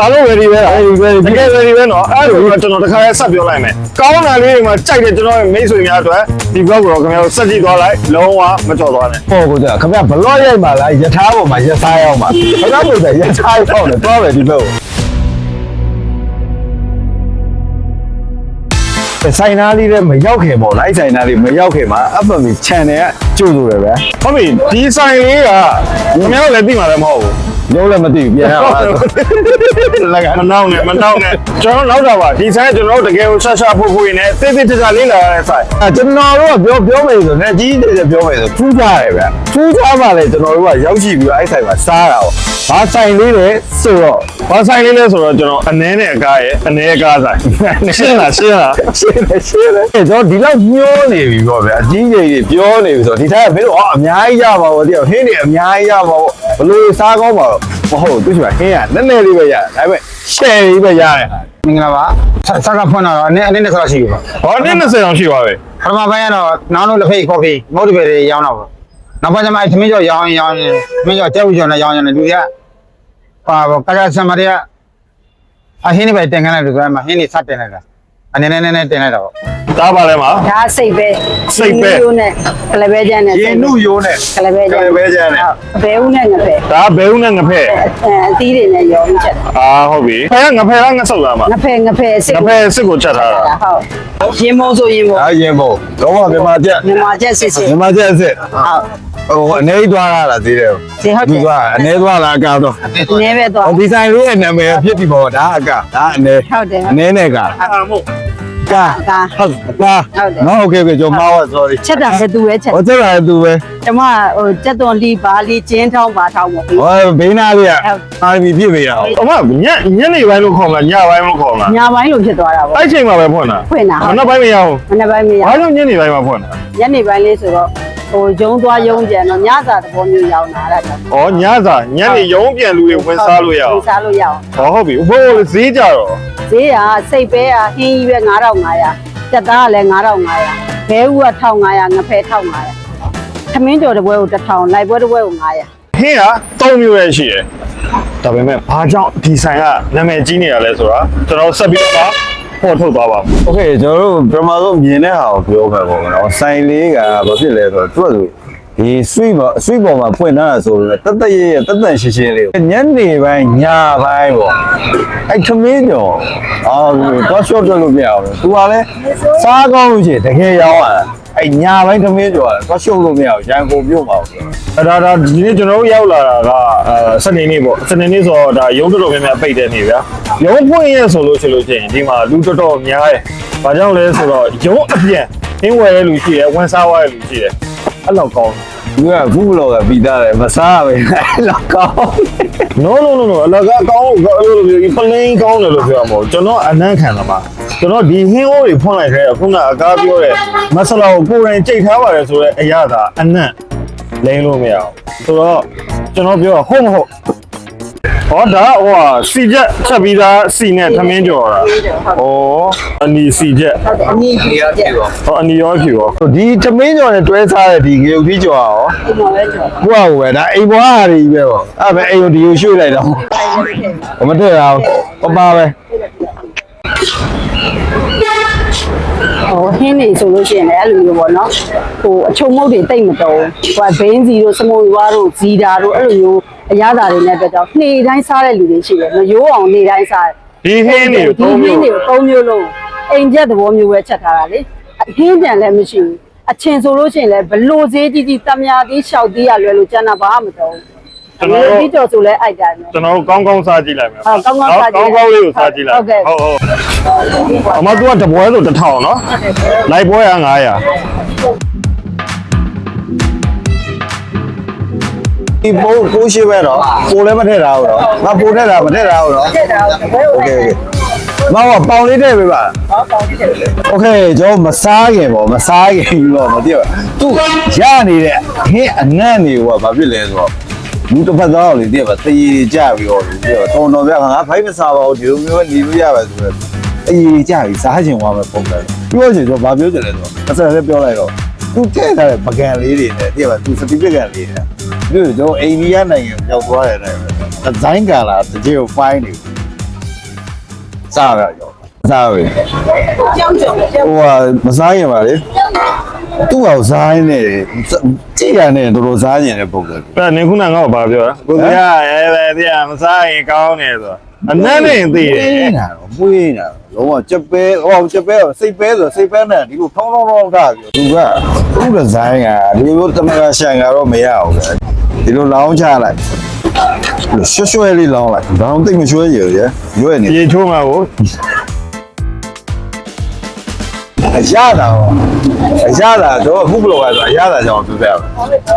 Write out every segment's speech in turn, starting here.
အားလုံး ready ပဲလား ready ပဲတကယ် ready ပဲနော်အဲ့ဒါကိုကျွန်တော်တစ်ခါလဲဆက်ပြောလိုက်မယ်ကောင်းတာလေးတွေမှာကြိုက်တယ်ကျွန်တော်ရဲ့မိတ်ဆွေများအတွက်ဒီ vlog ကိုတော့ခင်ဗျားတို့ဆက်ကြည့်သွားလိုက်လုံးဝမကြော်သွားနဲ့ဟောကိုကြာခင်ဗျဘလော့ရိုက်ပါလားယထာပေါ်မှာယထာရောက်မှာခင်ဗျဘုရားယထာရောက်တယ်တော့ပဲဒီဘက်ကိုဆိုင်နာလေးလည်းမရောက်ခင်ပေါ့လိုက်ဆိုင်နာလေးမရောက်ခင်မှာ FMI channel ကကျို့လို့ရပဲဟုတ်ပြီဒီဆိုင်လေးကခင်ဗျားတို့လည်းသိမှာလည်းမဟုတ်ဘူး လုံးလည်းမသိဘူးပြန်ရပါလက်ကမနှောင်းနဲ့မနှောင်းနဲ့ကျွန်တော်နောက်တာပါဒီဆိုင်ကကျွန်တော်တို့တကယ်ကိုဆက်ဆက်ဖို့ဖို့နေတိတိကျကျလေးလာရတဲ့ဆိုင်အဲကျွန်တော်တို့ကပြောပြောမယ်ဆိုတော့အကြီးကြီးတွေပြောမယ်ဆိုထူးခြားတယ်ဗျထူးခြားပါလေကျွန်တော်တို့ကရောက်ရှိပြီးတော့အဲ့ဆိုင်မှာစားတာပေါ့ဘာဆိုင်လေးလဲဆိုတော့ဘာဆိုင်လေးလဲဆိုတော့ကျွန်တော်အနှဲနဲ့အကားရဲ့အနှဲအကားဆိုင်ရှင်းလားရှင်းလားရှင်းတယ်ရှင်းတယ်ကျွန်တော်ဒီလောက်ညှိုးနေပြီပေါ့ဗျာအကြီးကြီးတွေပြောနေပြီဆိုတော့ဒီတိုင်းကမင်းတို့အော်အများကြီးရပါဘောတယောက်ဟင်းတွေအများကြီးရပါဘောဘလို့စားကောင်းပါတော့ မဟုတ်သူကဟင်းကနည်းနည်းလေးပဲရတယ်ဒါပေမဲ့ share လေးပဲရတယ်ဟာမင်္ဂလာပါဆက်ဆက်ကဖွင့်တော့အနေအနေနဲ့ဆိုတော့ရှိပြီပေါ့ဟောနေ့20အောင်ရှိပါပဲပထမပိုင်းကတော့နောင်တို့လက်ဖိတ်ကော်ဖီမုတ်တပည့်တွေရောင်းတော့ပေါ့နောက်ပိုင်းကျမှအဲသမင်းကျော်ရောင်းရင်ရောင်းရင်သမင်းကျော်တဲဝူကျော်နဲ့ရောင်းရင်လူတွေကပါပေါ့ကကဆမ်မတွေကအဟင်းတွေပဲတင်ခိုင်းလိုက်လို့ဆိုတော့မှဟင်းတွေစတင်လိုက်တာ အနေနဲ့နဲ့နဲ့တင်လိုက်တာပေါ့ဒါပါလဲမှာဒါစိတ်ပဲစိတ်ပဲရိုးနဲ့ကလပဲကျန်းနဲ့ရေနုရိုးနဲ့ကလပဲကျန်းကလပဲကျန်းနဲ့ဟုတ်ဘဲဦးနဲ့ငဖဲဒါဘဲဦးနဲ့ငဖဲ့အဲအသီးတွေနဲ့ရောပြီးချက်တာအာဟုတ်ပြီဖဲကငဖဲလားငဆုပ်လားမှာငဖဲငဖဲစိတ်ငဖဲစစ်ကိုချက်ထားတာဟုတ်ရင်မုံဆိုရင်မုံဒါရင်ပေါ့တော့မြန်မာချက်မြန်မာချက်စစ်စစ် မြန်မာချက်အစ်စ်ဟုတ် ဟိုအနေသွားရတာသေးတယ် ဒီဟုတ်တယ် သူကအနေသွားလားအကတော့ နည်းပဲတော့ ဟိုဒီဆိုင်လေးရဲ့နာမည်ဖြစ်ပြီပေါ့ဒါအကဒါအနေ ဟုတ်တယ် အနေနဲ့က အာမို့ ကာ ကာ ဟုတ်ကာ ဟုတ်တယ် နော်โอเคโอเคကျွန်တော်မှားပါ sorry ချက်တာပဲသူပဲချက် ဟိုတက်လာသူပဲ ကျမဟိုကြက်သွန်လီပါလီကျင်းထောင်းပါထောင်းမဟုတ်ဘူး ဟိုဘေးနာလေးကအာမီဖြစ်ပေရအောင် အမညညနေပိုင်းလို့ခေါ်မလားညပိုင်းလို့ခေါ်မလား ညာပိုင်းလိုဖြစ်သွားတာပေါ့ အဲ့ချိန်မှာပဲဖွင့်တာ ဖွင့်တာ မနေ့ပိုင်းမရဘူး မနေ့ပိုင်းမရ ဘာလို့ညနေပိုင်းမှာဖွင့်တာ ညနေပိုင်းလေးဆိုတော့ ဟိုယုံသွားယုံပြန်တော့ညစာသဘောမျိုးရောက်လာတာကြောင့်ဩညစာညနေရုံးပြန်လူတွေဝင်စားလို့ရအောင်ဝင်စားလို့ရအောင်ဟောဟုတ်ပြီဘိုးဈေးကြတော့ဈေးကစိတ်ပဲကဟင်းကြီးပဲ9500တက်သားကလည်း9500ဘဲဥက1500ငဖဲ1500သမင်းကြော်တစ်ပွဲကို1000လိုက်ပွဲတစ်ပွဲကို900ဟင်းက3မျိုးရဲ့ရှိတယ်ဒါပေမဲ့ဘာကြောင့်ဒီဆိုင်ကနာမည်ကြီးနေတာလဲဆိုတာကျွန်တော်ဆက်ပြီးတော့ ပေါ်ထုတ်သွားပါမယ် โอเคကျွန်တော်တို့ပထမဆုံးမြင်တဲ့ဟာကိုပြောမယ်ပေါ့နော်ဆိုင်လေးကဘာဖြစ်လဲဆိုတော့သူကဆိုဒီ sweet ပေါ် sweet ပေါ်မှာဖွင့်ထားတာဆိုတော့တတ်တရရတတ်တန်ရှင်းရှင်းလေးညနေပိုင်းညပိုင်းပေါ့အဲ့ခမင်းကျော်အာတော့ short တက်လို့မရဘူးသူကလည်းစားကောင်းလို့ရှိရင်တကယ်ရောင်းရတာ အဲ့ညပိုင်းခမင်းကျော်ကတော့ short လို့မရဘူးရန်ကုန်မြို့မှာပေါ့အဲ့ဒါဒါဒီနေ့ကျွန်တော်တို့ရောက်လာတာကအဲစနေနေ့ပေါ့စနေနေ့ဆိုတော့ဒါရုံးတော်တော်များများပိတ်တဲ့နေ့ဗျာရုံးဖွင့်ရဆိုလို့ရှိလို့ရှိရင်ဒီမှာလူတော်တော်များတယ်။ဘာကြောင့်လဲဆိုတော့ရုံးအပြန်အင်းဝယ်ရလူရှိတယ်ဝန်စားဝယ်ရလူရှိတယ်။အဲ့လောက်ကောင်းတယ်သူကခုဘလောကပြီးသားတယ်မစားပဲအဲ့လောက်ကောင်း။ no no no no အလကားကောင်းလို့အဲ့လိုမျိုးပလင်းကောင်းတယ်လို့ပြောမှာမဟုတ်ကျွန်တော်အနမ်းခံတာပါ ကျွန်တော်ဒီဟင်းအိုးတွေဖွင့်လိုက်ခဲ့တော့ခုနအကားပြောတဲ့မဆလာကိုကိုယ်တိုင်ကြိတ်ထားပါတယ်ဆိုတော့အရသာအနံ့လိမ့်လို့မရအောင်ဆိုတော့ကျွန်တော်ပြောတာဟုတ်မဟုတ်ဟောဒါဟိုဟာစီချက်ချက်ပြီးသားစီနဲ့သမင်းကြော်တာဩအနီစီချက်ဟုတ်တယ်အနည်းကြီးပြက်ဟောအနီရောဖြူရောဒီသမင်းကျော်နဲ့တွဲစားတဲ့ဒီငရုတ်ကြီးကျော်ရောဒီမှာပဲကြော်ကိုယ့်ဟာကိုယ်ပဲဒါအိမ်ဘွားဟာတွေကြီးပဲပေါ့အဲ့ပဲအိမ်ကိုဒီကိုရွှေ့လိုက်တော့ဘာမတွေ့ရအောင်ပပပဲ ဟိုဟင်းနေဆိုလို့ရှိရင်လည်းအဲ့လိုမျိုးပေါ့နော်ဟိုအချုံမုတ်တွေတိတ်မတုံးဟိုဘင်းစီတို့စမုံရွားတို့ဇီတာတို့အဲ့လိုမျိုးအရသာတွေနဲ့အတွက်ကြောင့်နေ့တိုင်းစားတဲ့လူတွေရှိတယ်မရိုးအောင်နေ့တိုင်းစားတယ်ဒီဟင်းတွေဒီသုံးဟမျိုးင်းတွေကိုသုံးမျိုးလုံးအိမ်ချက်သဘောမျိုးပဲချက်ထားတာလေအဟင်းပြန်လည်းမရှိဘူးအချင်းဆိုလို့ရှိရင်လည်းဘလို့သေးကြီးကြီးတမယာသေးလျှောက်သေးရလွယ်လို့ကျန်တာဘာမှမတော့ဘူးကျွန်တော်ဒီကြော်ဆိုလဲအိုက်တယ်မယ်ကျွန်တော်တို့ကောင်းကောင်းစားကြည့်လိုက်မယ်ဟုတ်ကောင်းကောင်းစားကြည့်ကောင်းကောင်းလေးကိုစားကြည့်လိုက်ဟုတ်ကဲ့ဟုတ်ဟုတ် အမသူကတပွဲဆိုတစ်ထောင်နော်လိုက်ပွဲက900 ဒီပိုးကိုရှိပဲတော့ပိုးလည်းမထည့်တာဘူးတော့ငါပိုးထည့်တာမထည့်တာဘူးတော့ ချက်တာဘယ်လို โอ လဲ เคโอเคမောင်ကပေါင်လေးထည့်ပေးပါ ဟောကောင်းတယ် โอเคကျွန်တော်မစားခင်ပေါ့မစားခင်တော့မသိဘူးသူရနေတဲ့ဟင်းအနံ့တွေကဘာဖြစ်လဲဆိုတော့လူတစ်ဖက်သားလေတည့်ပါတရေကြပြီးတော့လေတည့်ပါတော်တော်ပြငါဖိုက်မစားပါဘူးဒီလိုမျိုးနေလို့ရပါဆိုတော့ တရေကြပြီးစားချင်သွားမယ်ပုံစံပြောချင်တော့ဘာပြောချင်လဲဆိုတော့အစလည်းပြောလိုက်တော့သူထည့်ထားတဲ့ပကံလေးတွေနဲ့တည့်ပါသူစတိပကံလေးတွေပြီးတော့ကျွန်တော်အိန္ဒိယနိုင်ငံရောက်သွားတဲ့အတိုင်းပဲဒီဇိုင်းကလာတကယ်ကိုဖိုင်းနေစားရရောစားရဟိုကမစားရင်ပါလေသူ့အောင်စားရင်နေကြည့်ရနေတော်တော်စားရင်တဲ့ပုံစံအဲ့နင်ခုနငါ့ကိုဘာပြောတာကိုကရဲပဲတရားမစားရင်ကောင်းတယ်ဆို အနမ်းနဲ့သိတယ်နေတာတော့မွေးနေတာလုံးဝကြက်ပဲဟောကြက်ပဲစိတ်ပဲဆိုစိတ်ပဲနဲ့ဒီလိုထောင်းထောင်းထောင်းကပြီးသူကသူ့ဒီဇိုင်းကဒီလိုတမကရှန်ကတော့မရအောင်လေဒီလိုလောင်းချလိုက်ရွှဲရွှဲလေးလောင်းလိုက်ဒါတော့တိတ်မရွှဲရရရွဲ့နေရေချိုးမှာကိုအရသာရောအရသာတော့အခုဘယ်လိုလဲဆိုအရသာကြောင့်ပြောပြရ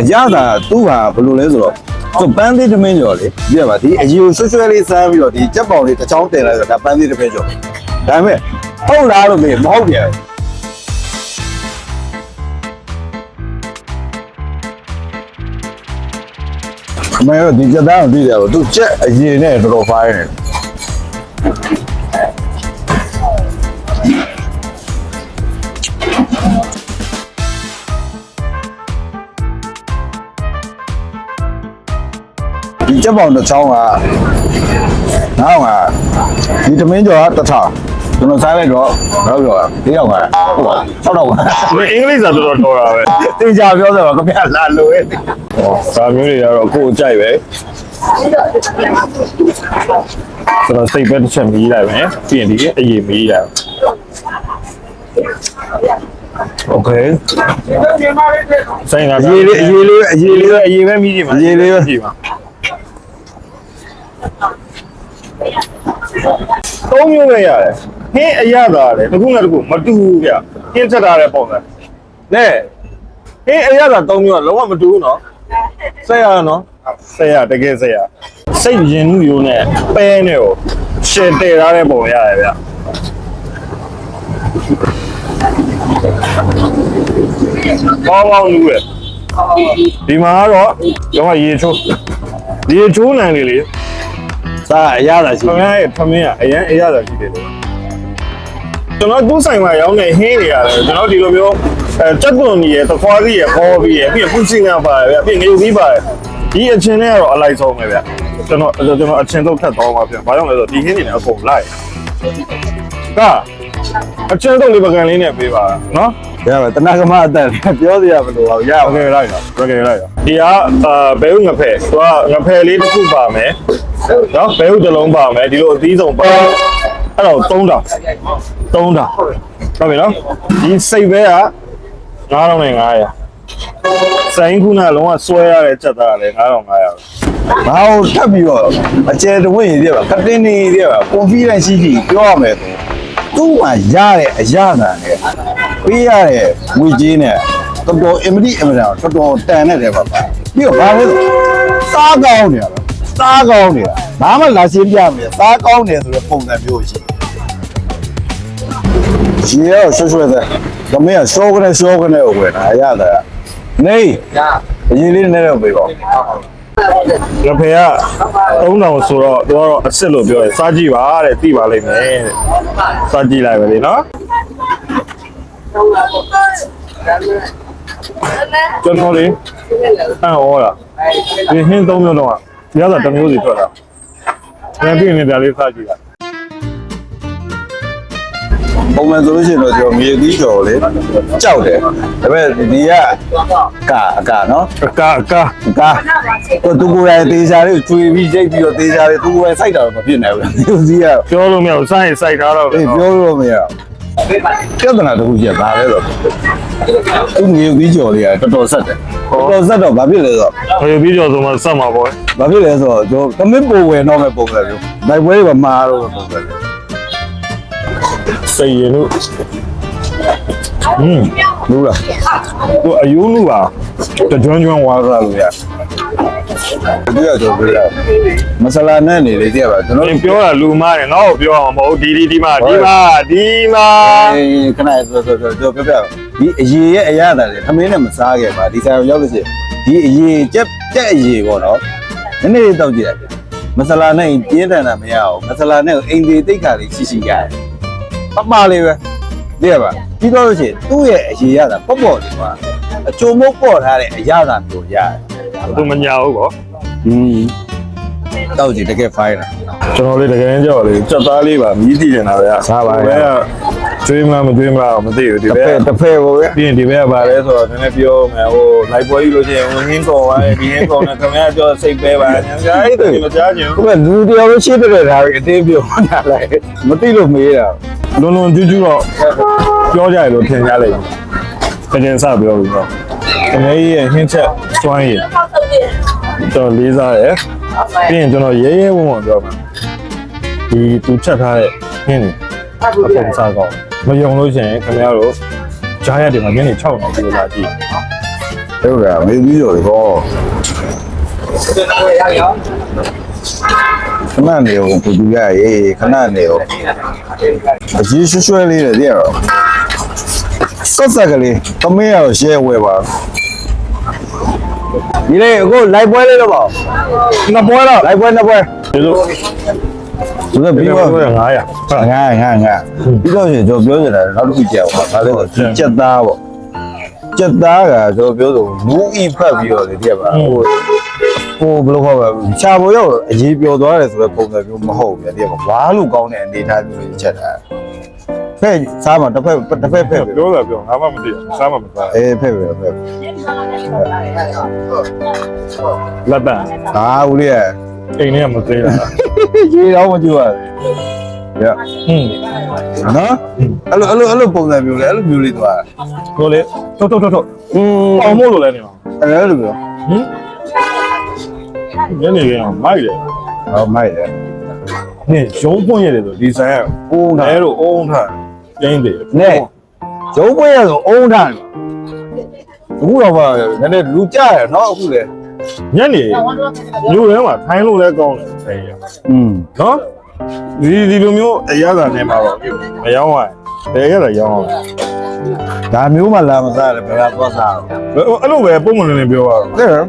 အရသာသူ့ဟာဘယ်လိုလဲဆိုတော့ သူပန်းသေးသမင်းကျော်လေပြပါဒီအယူရွှဲရွှဲလေးစားပြီးတော့ဒီကြက်ပေါင်လေးတစ်ချောင်းတင်လိုက်ဆိုဒါပန်းသေးသမင်းကျော်ဒါပေမဲ့ဟုတ်လားလို့မေးမဟုတ်ပြန်အမေတို့ဒီကြက်သားကိုသိတယ်ပေါ့သူကြက်အရင်နဲ့တော်တော်ဖိုင်းနေတယ် ပေါင်တစ်ချောင်းကနောက်ကဒီသမင်းကျော်ကတစ်ထောင်ကျွန်တော်စားလိုက်တော့ဘယ်လိုပြောလဲ၄000ကဟုတ်ပါ6တော့က နင်အင်္ဂလိပ်စာတော်တော်တော်တာပဲ တင်ကြပြောဆိုတော့ခင်ဗျာလာလို့ရဲ့ ဟောစာမျိုးတွေကတော့ကိုယ်ကြိုက်ပဲဆိုတော့စိတ်ပဲတစ်ချက်မီးလိုက်မယ်ပြီးရင်ဒီအရေးမီးလိုက်โอเคဆိုင်ကအရေးလေးအရေးလေးအရေးလေးအရေးပဲမီးကြည့်ပါကြည့်ပါ သုံးမျိုးပဲရတယ်ဟင်းအရသာတယ်တစ်ခုနဲ့တစ်ခုမတူဘူးဗျဟင်းချက်ထားတဲ့ပုံစံနဲ့ဟင်းအရသာသုံးမျိုးကလုံးဝမတူဘူးနော်ဆက်ရနော်ဆက်ရတကယ်ဆက်ရစိတ်ရင်မှုရိုးနဲ့ပဲနဲ့ကိုရှယ်တည်ထားတဲ့ပုံရတယ်ဗျဘောဘောလူရဲ့ဒီမှာကတော့ရောရေချိုးရေချိုးနံလေးလေ စားအရသာရှိခမရဲ့ခမင်းကအရင်အရသာရှိတယ်လို့ကျွန်တော်သူ့ဆိုင်မှာရောင်းနေဟင်းတွေရတယ်ကျွန်တော်ဒီလိုမျိုးအဲစက်သွန်ကြီးရယ်တခွားကြီးရယ်ခေါ်ပြီးရယ်ပြီးရင်ပူစင်ကပါတယ်ဗျပြီးငရုပ်ပြီးပါတယ်ဒီအချင်းနဲ့ကတော့အလိုက်ဆုံးပဲဗျကျွန်တော်ကျွန်တော်အချင်းတော့ထပ်တော့ပါဗျဘာကြောင့်လဲဆိုတော့ဒီဟင်းတွေလည်းအကုန်လိုက်က အချင်းတော့လေးပကံလေးနဲ့ပေးပါနော် ရပါတနကမအတန်ပြောစရာမလိုအောင်ရ โอ ပါ เคလိုက်တော့โอเคလိုက်တော့ဒီကအာဘဲဥငဖဲသူကငဖဲလေးတစ်ခုပါမယ်နော်ဘဲဥတစ်လုံးပါမယ်ဒီလိုအသီးဆုံးပါအဲ့တော့3000 3000ဟုတ်ပြီနော်ဒီစိတ်ပဲက9500စိုင်းခုနလုံးဝဆွဲရတဲ့ချက်သားကလည်း9500 ဘာလို့ထပ်ပြီးတော့အကျယ်တဝင့်ရည်ပြပါကတင်းနေရပါ confidence ရှိရှိပြောရမယ် သူ့မှာရတဲ့အရသာနဲ့ပေးရတဲ့ငွေကြေးနဲ့တော်တော်အင်မတိအင်မတန်တော်တော်တန်နေတယ်ပါပါပြီးတော့ဘာလဲစားကောင်းနေရတာစားကောင်းနေတာဘာမှလာရှင်းပြမယ်စားကောင်းတယ်ဆိုတဲ့ပုံစံမျိုးရှိရေရောဆွဆွဲတဲ့ကမင်းကရှောကနေရှောကနေဝင်တာရတာနေရအရင်လေးနဲ့တော့ပြေပါ ငဖဲက3000ဆိုတော့သူကတော့အစ်စ်လို့ပြောတယ်စားကြည့်ပါတဲ့သိပါလိမ့်မယ်တဲ့စားကြည့်လိုက်မယ်လေနော်ကျွန်တော်လေအံ့ဩတာဒီဟင်းသုံးမျိုးတော့ရတာတစ်မျိုးစီထွက်တာပြန်ပြင်းနေကြလေးစားကြည့်တာ ပုံမှန်ဆိုလို့ရှိရင်တော့ကျွန်တော်မြေသီးကျော်လေကြောက်တယ်ဒါပေမဲ့ဒီကကာအကာနော်အကာအကာအကာတော့သူကိုယ်တိုင်တေးစားလေးကိုကျွေပြီးကြိတ်ပြီးတော့တေးစားလေးသူကိုယ်တိုင်စိုက်တာတော့မဖြစ်နိုင်ဘူးဒီစီကပြောလို့မရဘူးစိုင်းစိုက်ထားတော့အေးပြောလို့မရဘူးပြဿနာတစ်ခုပြပါလဲဆိုသူမြေသီးကျော်လေးကတော်တော်ဆက်တယ်တော်တော်ဆက်တော့ဘာဖြစ်လဲဆိုတော့ခေပြီးတော့ဆိုမှစက်မှာပေါ့ဘာဖြစ်လဲဆိုတော့ကျွန်တော်သမစ်ပိုဝယ်တော့မဲ့ပုံစံမျိုးနိုင်ပွဲတွေမှာတော့ပုံစံမျိုး စိတ်ရင်လို့ဟင်းဘူးလားသူအယူလူပါတကြွန်းကြွန်းဝါရလို့ရဒီကကျွန်တော်ပြောရမဆလာနဲ့နေလေကြည့်ပါကျွန်တော်။ပြောတာလူမားတယ်ငါ့ကိုပြောအောင်မဟုတ်ဒီဒီဒီမှာဒီမှာဒီမှာအေးခဏဆိုဆိုဆိုပြောပြဒီအရေးရဲ့အရသာတွေသမင်းနဲ့မစားခဲ့ပါဒီဆိုင်ရောက်လို့ရှိရင်ဒီအရေးကြက်ကြက်အရေးပေါ့နော်နည်းနည်းလေးတောက်ကြည့်လိုက်မဆလာနဲ့ပြင်းထန်တာမရအောင်မဆလာနဲ့အိမ်သေးတိတ်ခါလေးရှိရှိရတယ် ပပလေးပဲသိရပါပြီးတော့လို့ရှိရင်သူ့ရဲ့အရေးရတာပေါ့ပေါ့လေးပါအချုံမုတ်ပေါ့ထားတဲ့အရသာမျိုးရတယ်သူမညာဘူးပေါ့อืมတောက်ကြည့်တကယ်ဖိုင်းတာကျွန်တော်လေးတကယ်ကြောက်လေစက်သားလေးပါမြည်ကြည့်နေတာဗျာစားပါရဲ့ဘယ်ကကျွေးမလားမကျွေးမလားမသိဘူးဒီတစ်ဘဖက်က်တစ်ဖက်ကိုပဲပြီးရင်ဒီဘက်ကပါလဲဆိုတော့နည်းနည်းပြောမယ်ဟိုလိုက်ပွဲကြီးလို့ရှိရင်ဝင်ရင်းကော်ပါဒီရင်းကော်နဲ့ခင်ဗျားပြောစိတ်ပဲပါညာကြားအဲ့ဒါမကြားချင်ခုကလူတယောက်ရှိတဲ့ဓာတ်အတင်းပြောတာလိုက်မသိလို့မေးတာဘူး လွန်လွန်ကျူးကျူးတော့ပြောကြရလို့ထင်ကြလိမ့်မယ်တကယ်စပြောပြီးတော့ခင်ဗျားကြီးရဲ့ဟင်းချက်စွမ်းရည်ကျွန်တော်လေးစားရယ်ပြီးရင်ကျွန်တော်ရဲရဲဝံ့ဝံ့ပြောမှာဒီသူချက်ထားတဲ့ဟင်းတွေအပုံစားကောင်းမယုံလို့ရှိရင်ခင်ဗျားတို့ကြားရတယ်မှာညနေ6နာရီလိုလာကြည့်ဟုတ်ကဲ့မေးပြီးတော့ဟော ခဏနေအောင်ပူတူရရေးခဏနေအောင်အကြီးရွှဲရွှဲလေးတွေတည်းရောဆက်ဆက်ကလေးသမင်းရတော့ရှဲဝဲပါဒီလေအခုလိုက်ပွဲလေးတော့ပါနှစ်ပွဲတော့လိုက်ပွဲနှစ်ပွဲဒီလိုသူကပြီးပြီးတော့တော့900ငါငါငါပြီးတော့ရှင်ကျွန်တော်ပြောနေတာနောက်တစ်ခုကြောက်ပါဒါလည်းဆိုကြက်သားပေါ့ကြက်သားကကျွန်တော်ပြောဆိုလူဤဖတ်ပြီးတော့လေတည်းပါဟို ဟိုဘယ်လိုခေါ်ပါချာပေါ်ရောက်အရေးပြောသွားတယ်ဆိုတော့ပုံစံမျိုးမဟုတ်ဘူးတည်းပါဝါလို့ကောင်းတဲ့အနေထားမျိုးကြီးချက်တာဖဲ့စားမှာတစ်ဖက်တစ်ဖက်ဖက်ပဲပြောတာပြောငါမှမသိဘူးစားမှမစားအေးဖက်ပဲဖက်လက်တန်ဟာဦးလေးအိမ်ထဲကမသိလားရေတော့မကြည့်ရဘူးရဟင်းနော်အဲ့လိုအဲ့လိုအဲ့လိုပုံစံမျိုးလေအဲ့လိုမျိုးလေးသွားကိုလေထုတ်ထုတ်ထုတ်ထုတ်อืมအောင်မို့လို့လဲနေမှာအဲ့လိုမျိုးဟင် ညနေကမိုက်တယ်ဟောမိုက်တယ်နင်ရုံးပွင့်ရတယ်ဆိုဒီဇိုင်းကအိုးအဲထားလိုအုံးထားကျင်းတယ်နဲ့ရုံးပွဲရဆိုအုံးထားတယ်အခုတော့မှနည်းနည်းလူကြရနော်အခုလေညနေမြို့ထဲမှာထိုင်းလို့လဲကောင်းတယ်အဲ့ရอืมနော်ဒီဒီလိုမျိုးအရသာနေမှာတော့မရောင်းရဘယ်ရတာရောင်းအောင်ဒါမျိုးမှလာမစားတယ်ဘယ်ကသွားစားအဲ့လိုပဲပုံမှန်နေပြောရအောင်လဲအဲ့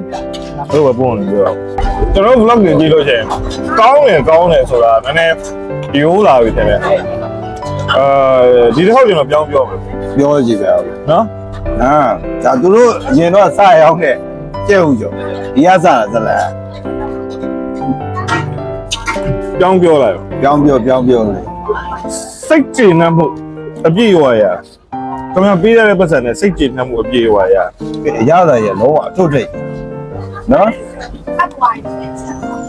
လိုပဲပုံမှန်ပြောရအောင် ကျွန်တော် vlog တွေကြည့်လို့ရှိရင်ကောင်းတယ်ကောင်းတယ်ဆိုတာနည်းနည်းဒီဟိုးလာပြီတဲ့အာဒီတစ်ခေါက်ကျွန်တော်ပြောင်းပြောမယ်ပြောကြည့်ပဲနော်ဟာဒါသူတို့အရင်တော့စရောက်တဲ့ကျဲဥကြောဒီရစားဇလားပြောင်းပြောလိုက်ပြောင်းပြောပြောင်းပြောလေစိတ်ကျေနပ်မှုအပြည့်အဝရခင်ဗျာပေးရတဲ့ပတ်စံနဲ့စိတ်ကျေနပ်မှုအပြည့်အဝရအရသာရလုံးဝအထုတ်ထိတ်နော်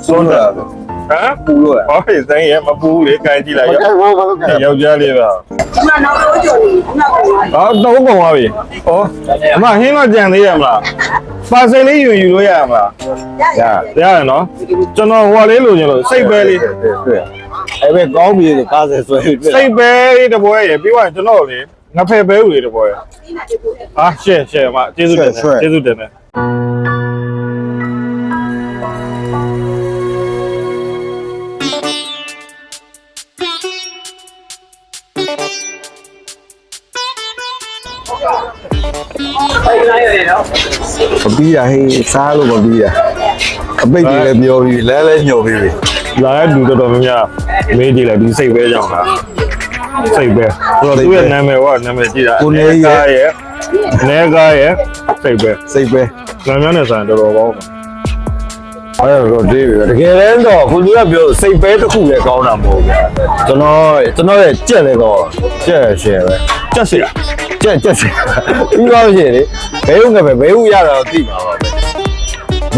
ဆုံးတာဟဟမ်ပူလို့လားဟောဒီဆိုင်ရမပူးလေကြိုင်ကြည့်လိုက်ရောဘောဘာလို့ကဲယောက်ျားလေးပါဒီမှာနောက်တော့ကြော်နေဒီမှာကတော့ဟောတော့ကုန်သွားပြီဟောအမဟင်းတော့ကြံသေးရမလားပါစိတ်လေးယူယူလို့ရမလားရရတယ်နော်ကျွန်တော်ဟိုလေးလိုချင်လို့စိတ်ပဲလေးတွေ့အဲ့ပဲကောင်းပြီဆိုကားဆယ်ဆွဲတွေ့စိတ်ပဲလေးတစ်ပွဲရပြီးသွားရင်ကျွန်တော်လေငါဖယ်ပဲဦးလေးတစ်ပွဲရဟာရှယ်ရှယ်မကျေးဇူးတင်တယ်ကျေးဇူးတင်တယ် ပြီးတာဟေးစားလို့မပြီးတာအပိတ်တွေလည်းပြောပြီးလဲလဲညှော်ပြီးပြီလာတဲ့လူတော်တော်များများမေးကြည့်လိုက်ဒီစိတ်ပဲကြောင်းလားစိတ်ပဲဆိုတော့သူ့ရဲ့နာမည်ကနာမည်ကြည့်တာကားရဲ့နေကားရဲ့စိတ်ပဲစိတ်ပဲနာမည်နဲ့ဆိုင်တော်တော်ကောင်းတယ်အဲ့တော့ဒီပြီတကယ်တမ်းတော့ခုလူကပြောစိတ်ပဲတစ်ခုလည်းကောင်းတာမဟုတ်ဘူးကျွန်တော်ကျွန်တော်ရဲ့ကြက်လည်းကောင်းကြက်ရှယ်ပဲကြက်စီ ကြက်ကြက်ရှယ်ပြီးတော့ရှယ်လေဘဲဦးငါပဲဘဲဦးရတာတော့သိပါပါပဲ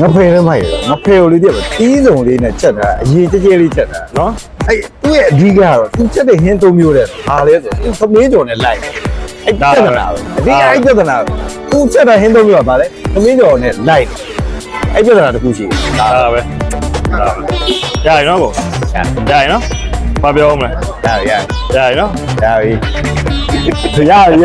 ငါဖေလည်းမိုက်ရငါဖေကိုလေးတည်းပဲတီးစုံလေးနဲ့ချက်တာအရေးကြဲကြဲလေးချက်တာနော်အဲ့သူ့ရဲ့အဓိကကတော့သူချက်တဲ့ဟင်းသုံးမျိုးတဲ့ဟာလဲဆိုသူသမင်းကြော်နဲ့လိုက်အဲ့ပြဿနာပဲအဓိကအဲ့ပြဿနာသူချက်တဲ့ဟင်းသုံးမျိုးကဘာလဲသမင်းကြော်နဲ့လိုက်အဲ့ပြဿနာတစ်ခုရှိတယ်ဒါပဲဒါပဲရရင်နော်ကိုရရင်နော်ဘာပြောမလဲရရရရင်နော်ရပြီ ရရရ